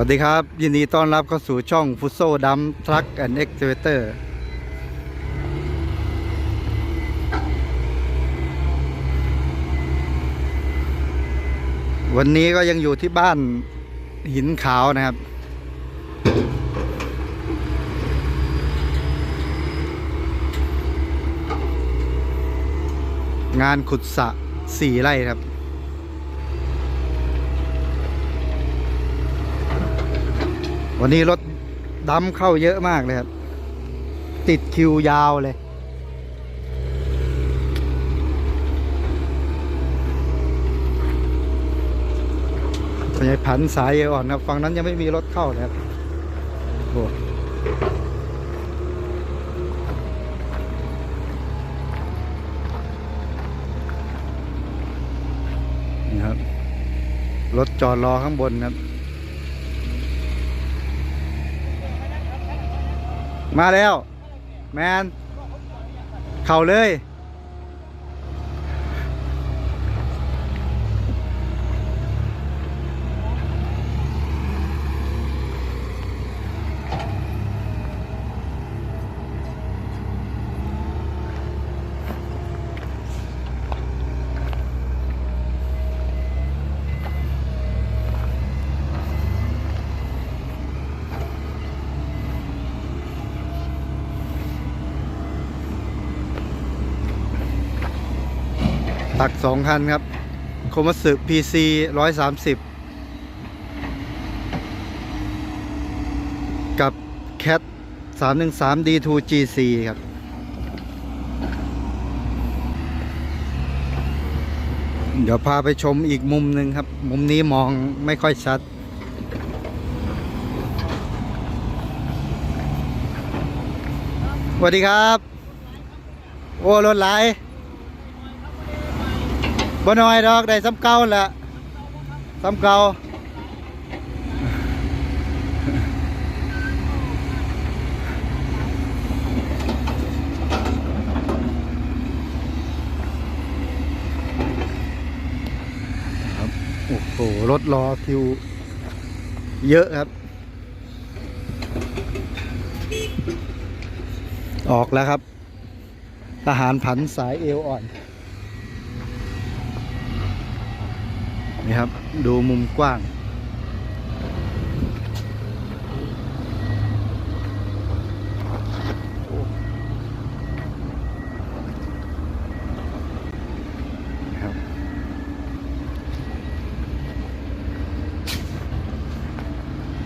วัสดีครับ ยินดีต้อนรับเข้าสู่ช่องฟุตโซดัมทรัคแอนด์เอ็กซ์เวเตอร์วันนี้ก็ยังอยู่ที่บ้านหินขาวนะครับ งานขุดสระสี่ไร่ครับ วันนี้รถดำเข้าเยอะมากเลยครับ ติดคิวยาวเลยพยายผันสายอวอ่อนครับ ฝั่งนั้นยังไม่มีรถเข้าเลยครับโอ้นี่ครับ รถจอดรอข้างบนครับ มาแล้ว แมนเข่าเลย ตักสองคันครับ โคมัสึ PC ร้อยสามสิบกับ Cat สามหนึ่งสาม D2 GC ครับเดี๋ยวพาไปชมอีกมุมหนึ่งครับ มุมนี้มองไม่ค่อยชัด สวัสดีครับ โอ้รถไหล บ่น้อยดอกได้ซ้ำเก่าแหละซ้ำเก่าครับโอ้โห รถรอคิว เยอะครับ ออกแล้วครับ ทหารผันสายเอวอ่อน นี่ครับ ดูมุมกว้าง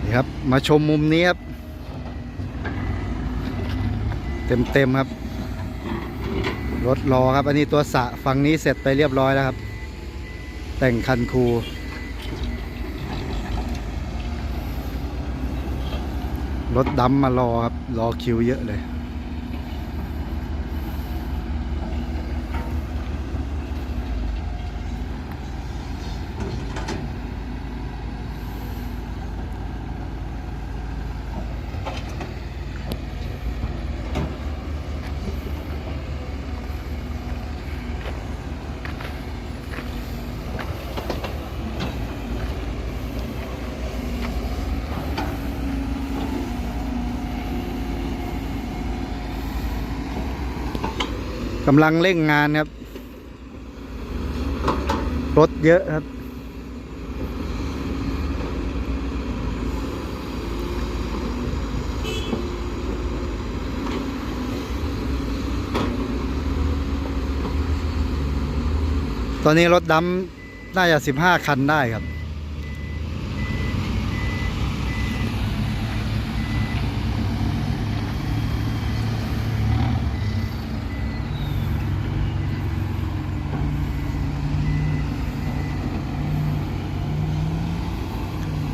นี่ครับ มาชมมุมนี้ครับ เต็มๆครับรถรอครับ อันนี้ตัวสะฝั่งนี้เสร็จไปเรียบร้อยแล้วครับ แต่งคันคูรถดำมารอครับ รอคิวเยอะเลย กำลังเร่งงานครับ รถเยอะครับ ตอนนี้รถดำน่าจะสิบห้าคันได้ครับ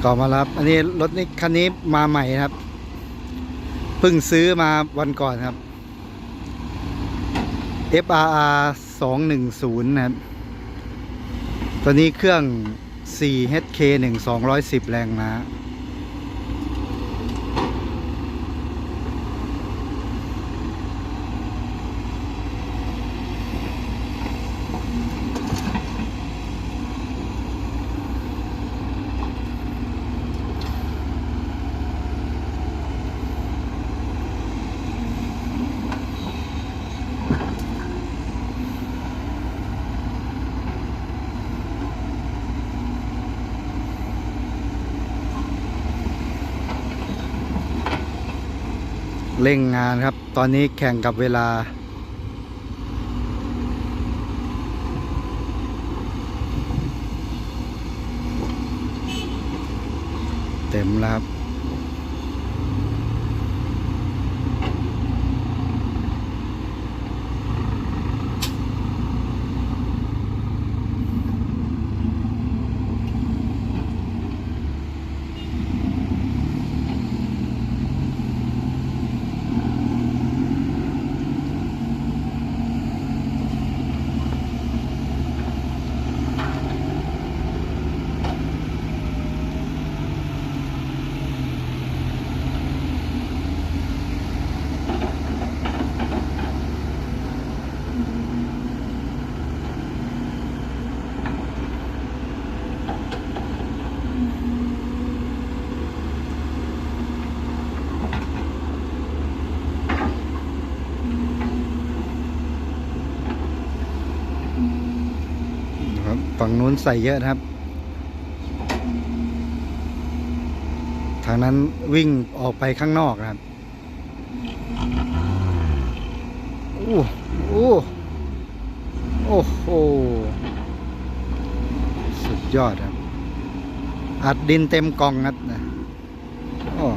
ต่อมารับ อันนี้รถนี้คันนี้มาใหม่ครับเพิ่งซื้อมาวันก่อนครับ FRR 210นะครับตัวนี้เครื่อง 4HK 1 210 แรงม้า เร่งงานครับ ตอนนี้แข่งกับเวลา เต็มแล้วครับ นู้นใส่เยอะนะครับ ทางนั้นวิ่งออกไปข้างนอกนะครับโอ้โอ้โอ้โห สุดยอดครับ อัดดินเต็มกองนัดนะโอ้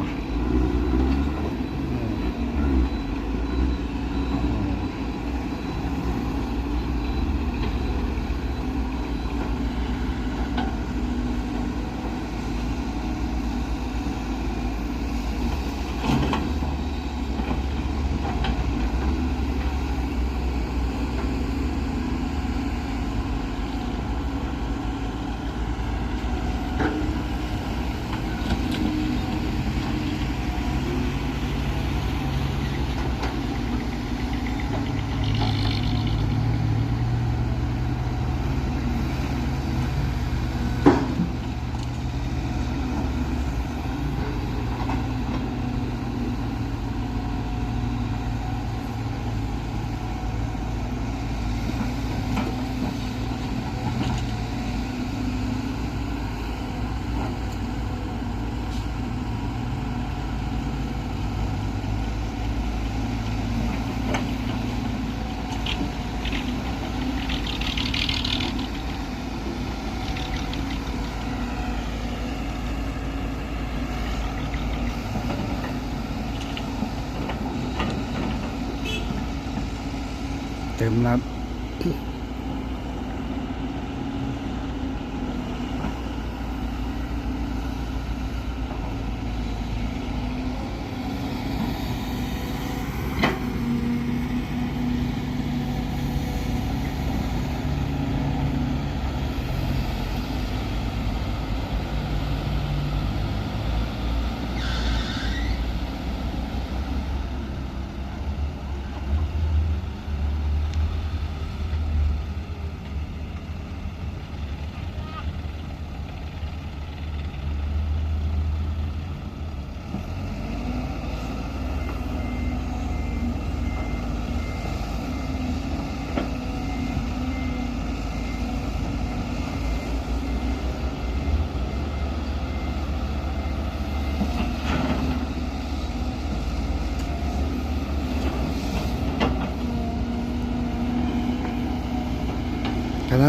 เต็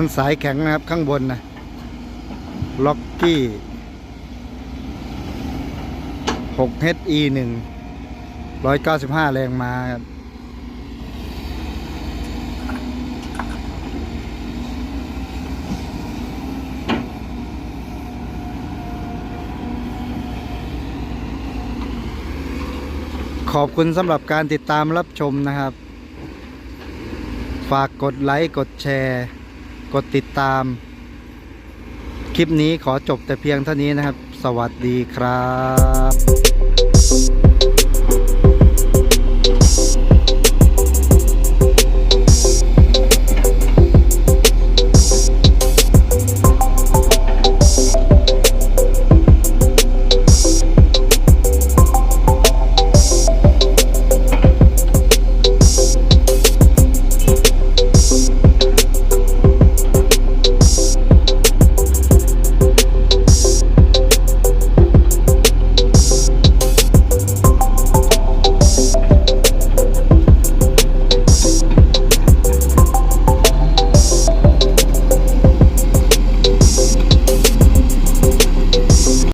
นั้นสายแข็งนะครับข้างบนนะล็อกกี้ 6HE 1 195 แรงม้าครับขอบคุณสำหรับการติดตามรับชมนะครับ ฝากกดไลค์ กดแชร์ กดติดตาม คลิปนี้ขอจบแต่เพียงเท่านี้นะครับ สวัสดีครับ